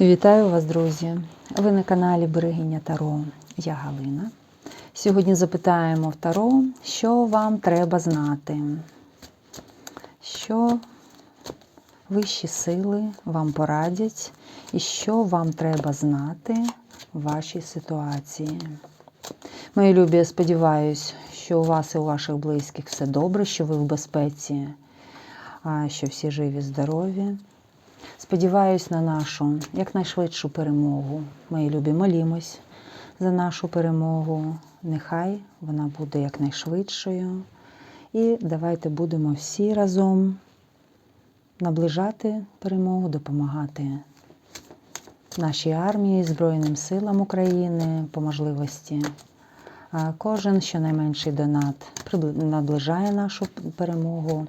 Вітаю вас, друзі! Ви на каналі Берегиня Таро. Я Галина. Сьогодні запитаємо в Таро, що вам треба знати, що вищі сили вам порадять, і що вам треба знати в вашій ситуації. Мої любі, я сподіваюся, що у вас і у ваших близьких все добре, що ви в безпеці, що всі живі, здорові. Сподіваюсь на нашу якнайшвидшу перемогу. Мої любі, молімось за нашу перемогу. Нехай вона буде якнайшвидшою. І давайте будемо всі разом наближати перемогу, допомагати нашій армії, Збройним силам України по можливості. Кожен щонайменший донат наближає нашу перемогу.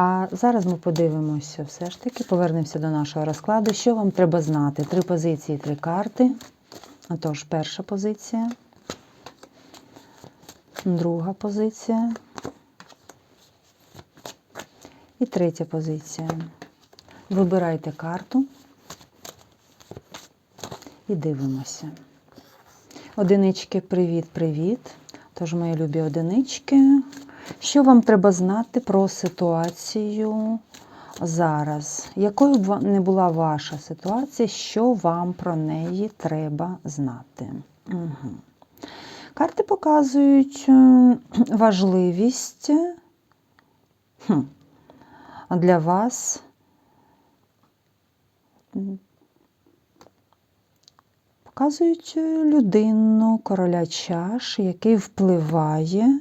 А зараз ми подивимося, все ж таки, повернемося до нашого розкладу. Що вам треба знати? Три позиції, три карти. Отож, перша позиція, друга позиція і третя позиція. Вибирайте карту і дивимося. Одинички, привіт-привіт. Тож, мої любі одинички. Що вам треба знати про ситуацію зараз? Якою б не була ваша ситуація, що вам про неї треба знати? Угу. Карти показують е, важливість хм, для вас показують е, людину, короля чаш, який впливає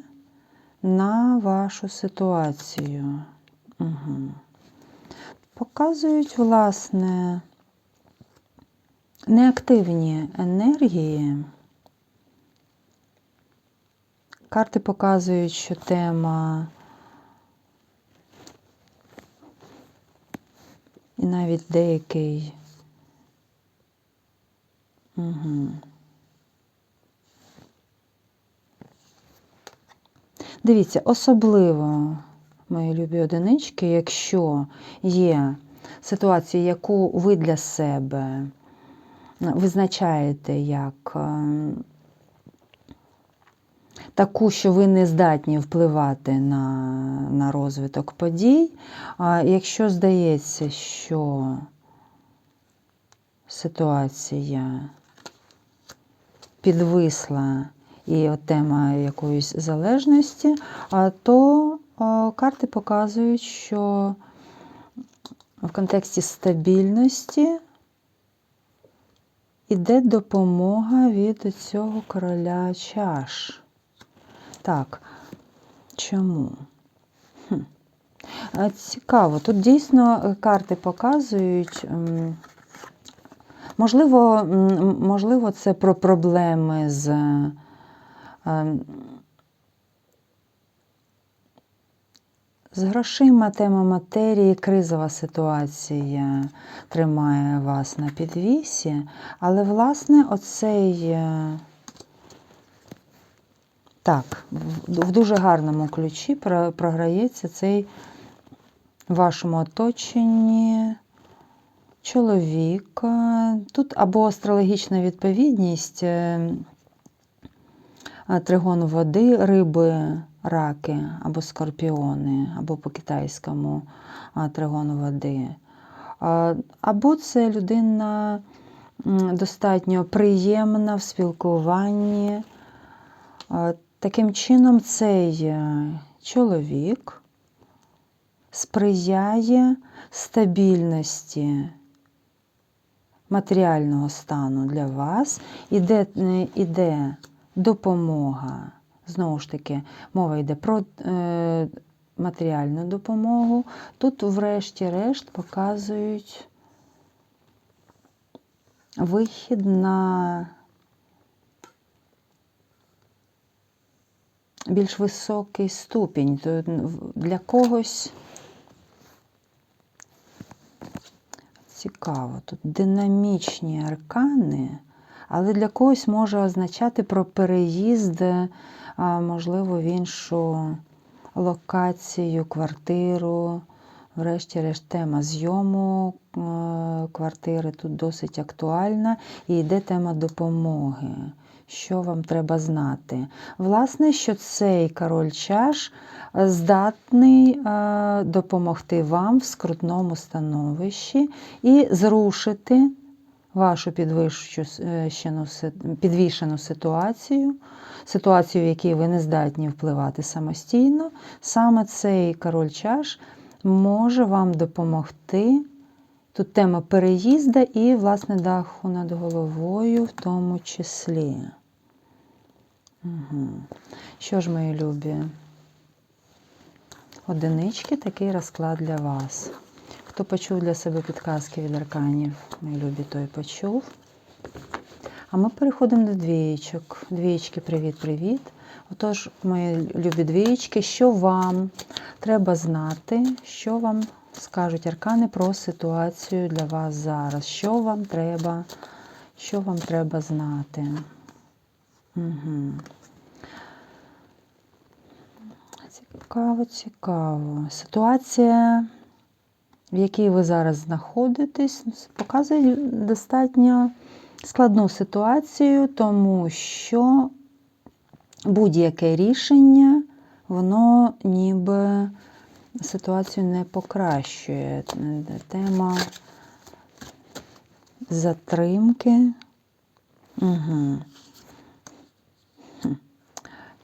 на вашу ситуацію. Угу. Показують, власне, неактивні енергії. Карти показують, що тема і навіть деякий. Угу. Дивіться, особливо, мої любі одинички, якщо є ситуація, яку ви для себе визначаєте як е, таку, що ви не здатні впливати на, на розвиток подій, а якщо здається, що ситуація підвисла і от тема якоїсь залежності, то карти показують, що в контексті стабільності іде допомога від цього короля чаш. Так, чому? Хм. Цікаво, тут дійсно е, карти показують. Можливо, можливо, це про проблеми з е, з грошима, тема матерії, кризова ситуація тримає вас на підвісі, але, власне, оцей е, так, в дуже гарному ключі про- програється цей в вашому оточенні чоловік. е, Тут або астрологічна відповідність, е, е, тригон води, риби, раки, або скорпіони, або по-китайському тригон води. Або це людина достатньо приємна в спілкуванні. Таким чином, цей е, чоловік сприяє стабільності матеріального стану для вас, іде, е, іде допомога. Знову ж таки, мова йде про е, матеріальну допомогу. Тут, врешті-решт, показують вихід на більш високий ступінь. То Для когось цікаво, тут динамічні аркани, але для когось може означати про переїзд, можливо, в іншу локацію, квартиру, Врешті-решт, тема зйому е, квартири тут досить актуальна і йде тема допомоги. Що вам треба знати? Власне, що цей король чаш е, здатний е, допомогти вам в скрутному становищі і зрушити вашу підвищену, підвішену ситуацію, ситуацію, в якій ви не здатні впливати самостійно. Саме цей король чаш може вам допомогти. Тут тема переїзда і, власне, даху над головою в тому числі. Угу. Що ж, мої любі? Одинички такий розклад для вас. Хто почув для себе підказки від арканів, мої любі, той почув. А ми переходимо до двієчок. Двієчки, привіт-привіт. Отож, мої любі двієчки, що вам треба знати, що вам скажуть аркани про ситуацію для вас зараз? Що вам треба, що вам треба знати? Угу. Цікаво, цікаво. Ситуація, в якій ви зараз знаходитесь, показує достатньо складну ситуацію, тому що будь-яке рішення, воно ніби ситуацію не покращує. Тема затримки. Угу.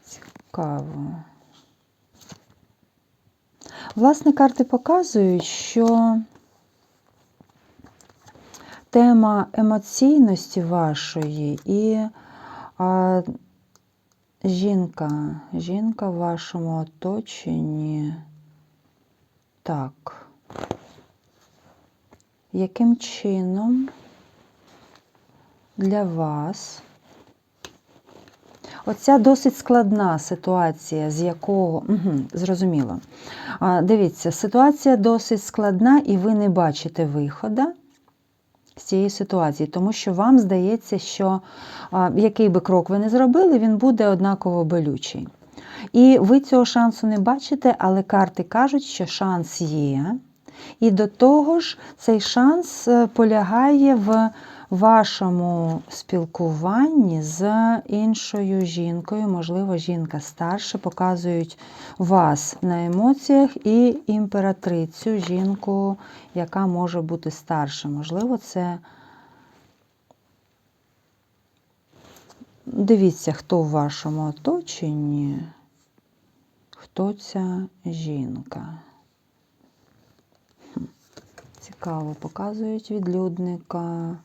Цікаво. Власне, карти показують, що тема емоційності вашої і а, жінка, жінка в вашому оточенні. Так. Яким чином для вас оця досить складна ситуація, з якого. Угу, зрозуміло. Дивіться, ситуація досить складна, і ви не бачите виходу з цієї ситуації, тому що вам здається, що а, який би крок ви не зробили, він буде однаково болючий. І ви цього шансу не бачите, але карти кажуть, що шанс є. І до того ж, цей шанс е, полягає в вашому спілкуванні з іншою жінкою, можливо, жінка старша, показують вас на емоціях і імператрицю, жінку, яка може бути старша. Можливо, це. Дивіться, хто в вашому оточенні, хто ця жінка. Цікаво, показують відлюдника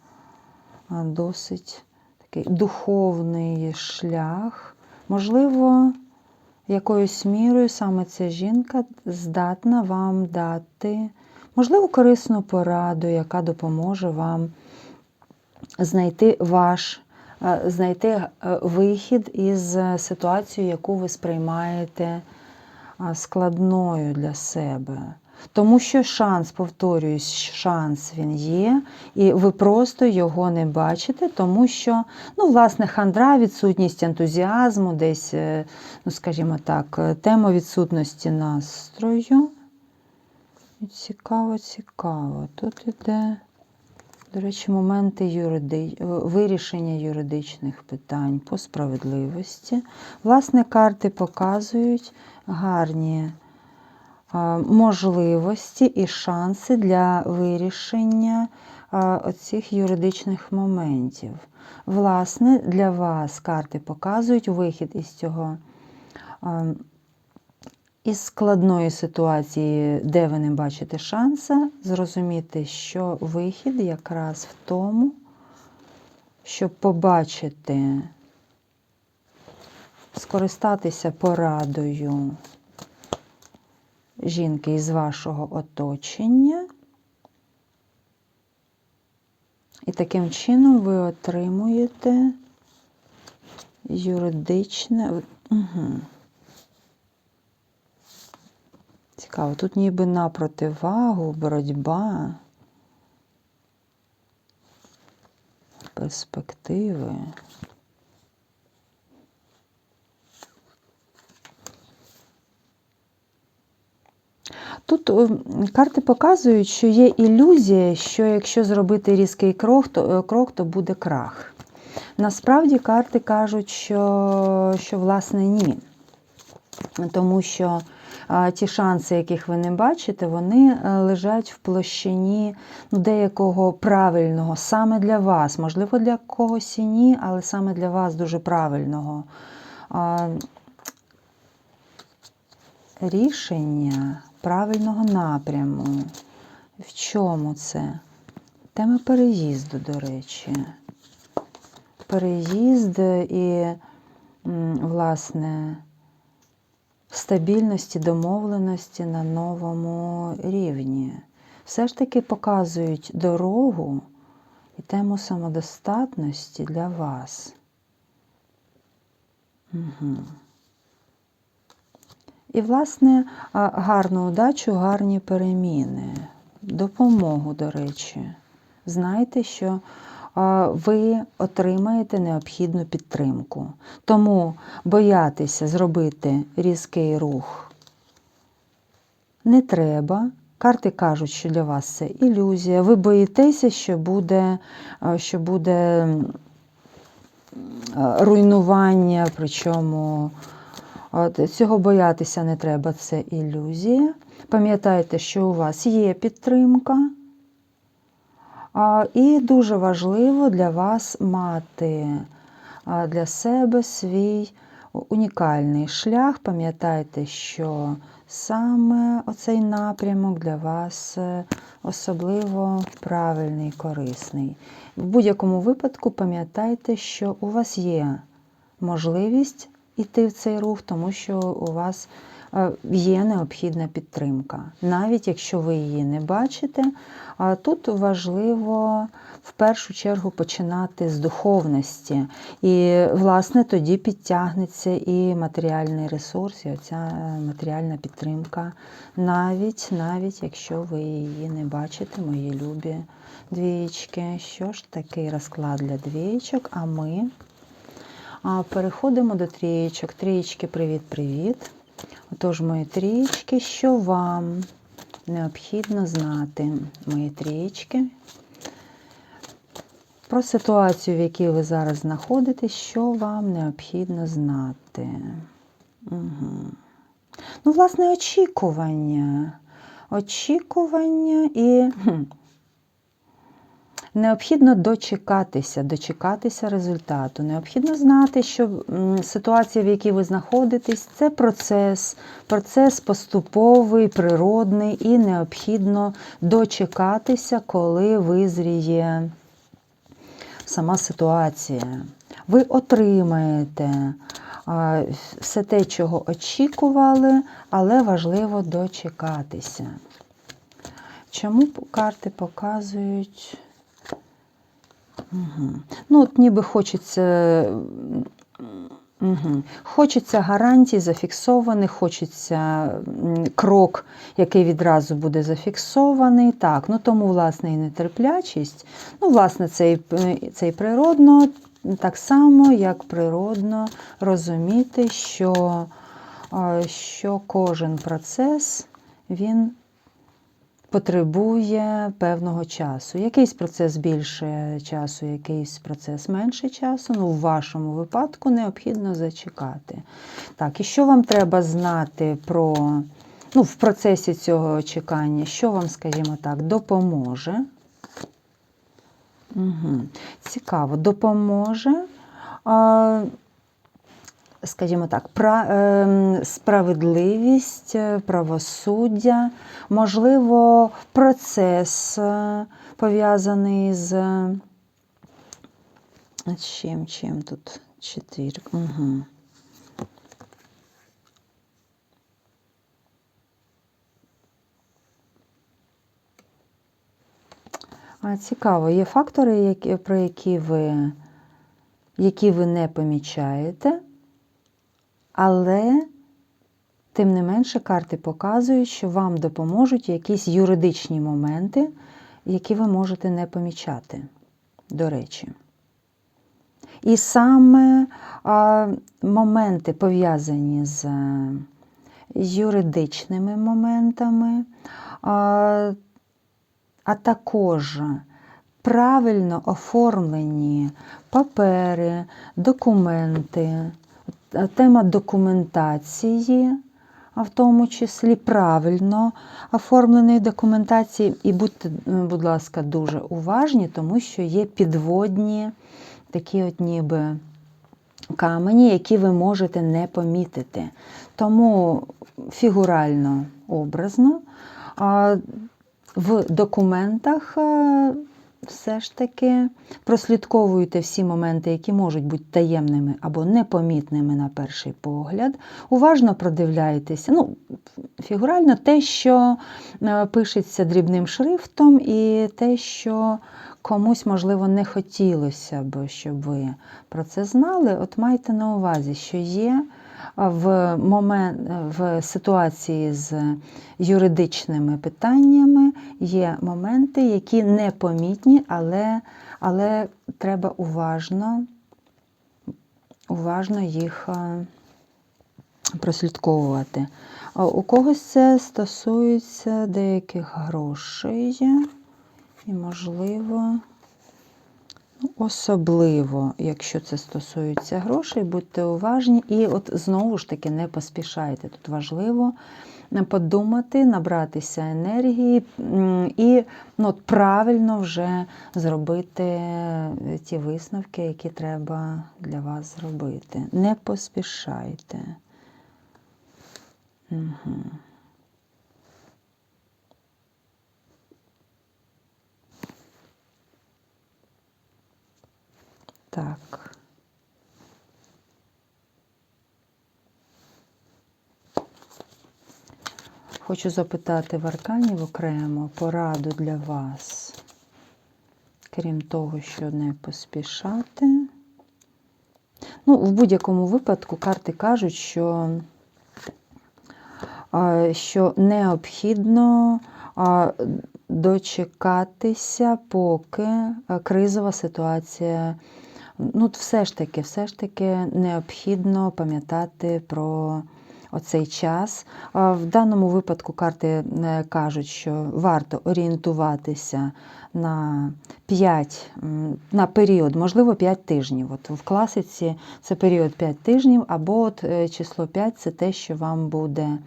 досить такий духовний шлях. Можливо, якоюсь мірою саме ця жінка здатна вам дати, можливо, корисну пораду, яка допоможе вам знайти ваш, е, знайти е, вихід із ситуацією, яку ви сприймаєте складною для себе. Тому що шанс, повторююсь, шанс він є, і ви просто його не бачите, тому що, ну, власне, хандра, відсутність ентузіазму, десь, е, ну, скажімо так, е, тема відсутності настрою. Цікаво, цікаво. Тут іде, до речі, моменти юриди... вирішення юридичних питань по справедливості. Власне, карти показують гарні можливості і шанси для вирішення а, оцих юридичних моментів. Власне, для вас карти показують вихід із цього. Із складної ситуації, де ви не бачите шанса, зрозуміти, що вихід якраз в тому, щоб побачити, скористатися порадою жінки із вашого оточення. І таким чином ви отримуєте юридичне. Угу. Цікаво, тут ніби на противагу, боротьба, перспективи. Е, карти показують, що є ілюзія, що якщо зробити різкий крок, то, е, крок, то буде крах. Насправді карти кажуть, що, що власне ні. Тому що ті шанси, яких ви не бачите, вони е, лежать в площині ну, деякого правильного, саме для вас. Можливо, для когось і ні, але саме для вас дуже правильного. Рішення правильного напряму. В чому це? Тема переїзду, до речі. Переїзд і, власне, стабільності, домовленості на новому рівні. Все ж таки показують дорогу і тему самодостатності для вас. Угу. І, власне, гарну удачу, гарні переміни, допомогу, до речі. Знайте, що ви отримаєте необхідну підтримку. Тому боятися зробити різкий рух не треба. Карти кажуть, що для вас це ілюзія. Ви боїтеся, що буде, що буде руйнування, причому. От, Цього боятися не треба, це ілюзія. Пам'ятайте, що у вас є підтримка. І дуже важливо для вас мати для себе свій унікальний шлях. Пам'ятайте, що саме оцей напрямок для вас е, особливо правильний, корисний. В будь-якому випадку пам'ятайте, що у вас є можливість йти в цей рух, тому що у вас е, є необхідна підтримка. Навіть якщо ви її не бачите, тут важливо в першу чергу починати з духовності. І, власне, тоді підтягнеться і матеріальний ресурс, і оця матеріальна підтримка, навіть, навіть якщо ви її не бачите, мої любі двієчки. Що ж такий розклад для двієчок, а ми. Переходимо до трієчок. Трієчки, привіт-привіт. Отож, мої трієчки, що вам необхідно знати, мої трієчки, про ситуацію, в якій ви зараз знаходитесь, що вам необхідно знати. Угу. Ну, власне, очікування. Очікування і. Необхідно дочекатися, дочекатися результату. Необхідно знати, що ситуація, в якій ви знаходитесь, це процес, процес поступовий, природний, і необхідно дочекатися, коли визріє сама ситуація. Ви отримаєте все те, чого очікували, але важливо дочекатися. Чому карти показують? Угу. Ну, от ніби хочеться. Угу. Хочеться гарантій зафіксованих, хочеться крок, який відразу буде зафіксований. Так, ну Тому, власне, і нетерплячість. Ну, власне, це і, це і природно, так само, як природно розуміти, що, що кожен процес він потребує певного часу. Якийсь процес більше часу, якийсь процес менше часу. Ну, в вашому випадку необхідно зачекати. Так, і що вам треба знати про, ну, в процесі цього чекання, що вам, скажімо так, допоможе? Угу. Цікаво, допоможе. А, скажімо так, ем, справедливість, е, правосуддя, можливо, процес е, пов'язаний з чим, чим тут четвір. Угу. Цікаво, є фактори, які, про які ви, які ви не помічаєте, але, тим не менше, карти показують, що вам допоможуть якісь юридичні моменти, які ви можете не помічати, до речі. І саме а, моменти пов'язані з юридичними моментами, а, а також правильно оформлені папери, документи, тема документації, а в тому числі правильно оформленої документації. І будьте, будь ласка, дуже уважні, тому що є підводні такі от ніби камені, які ви можете не помітити. Тому фігурально образно. В документах е, все ж таки прослідковуйте всі моменти, які можуть бути таємними або непомітними на перший погляд. Уважно продивляйтеся. Ну, фігурально те, що е, пишеться дрібним шрифтом, і те, що комусь, можливо, не хотілося б, щоб ви про це знали. От майте на увазі, що є в момент, в ситуації з юридичними питаннями є моменти, які непомітні, але, але треба уважно, уважно їх прослідковувати. У когось це стосується деяких грошей і, можливо, Особливо, якщо це стосується грошей, будьте уважні і от знову ж таки не поспішайте. Тут важливо подумати, набратися енергії і ну, от правильно вже зробити ті висновки, які треба для вас зробити. Не поспішайте. Угу. Так. Хочу запитати в арканів окремо пораду для вас, крім того, що не поспішати. Ну, в будь-якому випадку карти кажуть, що що необхідно дочекатися, поки кризова ситуація ну, все ж таки, все ж таки необхідно пам'ятати про оцей час. В даному випадку карти е, кажуть, що варто орієнтуватися на 5, на період, можливо, 5 тижнів. От В класиці це період 5 тижнів, або от е, число 5 це те, що вам буде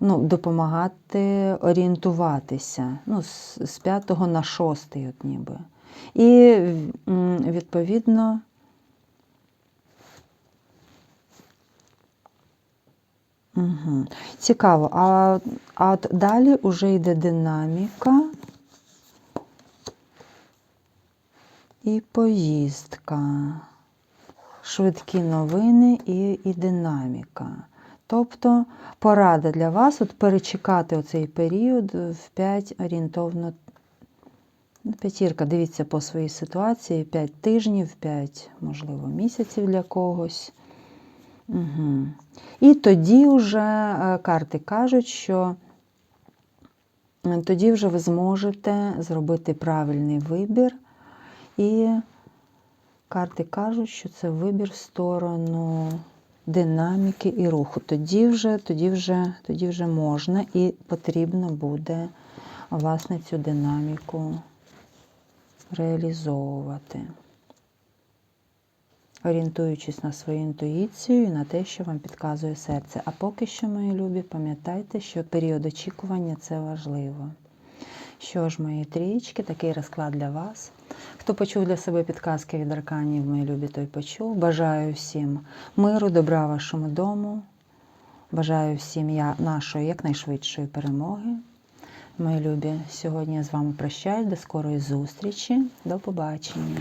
ну, допомагати орієнтуватися ну, з 5 на 6, от ніби. І, відповідно, Угу. Цікаво, а а далі вже йде динаміка і поїздка, швидкі новини і і динаміка. Тобто порада для вас от перечекати оцей період в 5 орієнтовно п'ятірка, дивіться по своїй ситуації, 5 тижнів, 5, можливо, місяців для когось. Угу. І тоді вже е, карти кажуть, що е, тоді вже ви зможете зробити правильний вибір. І карти кажуть, що це вибір в сторону динаміки і руху. Тоді вже, тоді вже, тоді вже можна і потрібно буде власне цю динаміку реалізовувати, орієнтуючись на свою інтуїцію і на те, що вам підказує серце. А поки що, мої любі, пам'ятайте, що період очікування це важливо. Що ж, мої трієчки, такий розклад для вас. Хто почув для себе підказки від арканів, мої любі, той почув. Бажаю всім миру, добра вашому дому. Бажаю всім я нашої якнайшвидшої перемоги. Мої любі, сьогодні я з вами прощаюсь. До скорої зустрічі. До побачення.